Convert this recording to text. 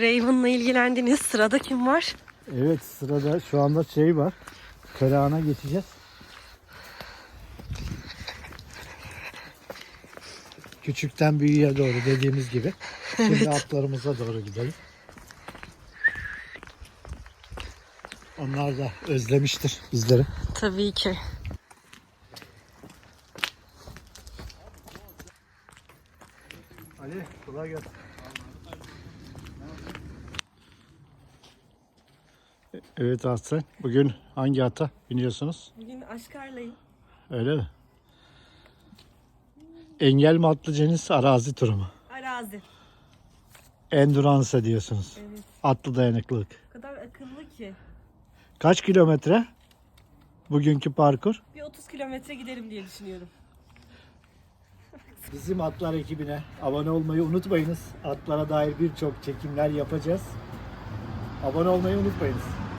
Raven'la ilgilendiniz. Sırada kim var? Evet sırada şu anda şey var. Karahan'a geçeceğiz. Küçükten büyüğe doğru dediğimiz gibi. Şimdi atlarımıza doğru gidelim. Onlar da özlemiştir bizleri. Tabii ki. Ali kolay gelsin. Evet Aslan. Bugün hangi ata biniyorsunuz? Bugün Aşkar'layım. Öyle mi? Engel mi atlayacağınız arazi turu mu? Arazi. Endurance diyorsunuz. Evet. Atlı dayanıklılık. O kadar akıllı ki. Kaç kilometre? Bugünkü parkur? Bir 30 kilometre giderim diye düşünüyorum. Bizim Atlar ekibine abone olmayı unutmayınız. Atlara dair birçok çekimler yapacağız. Abone olmayı unutmayınız.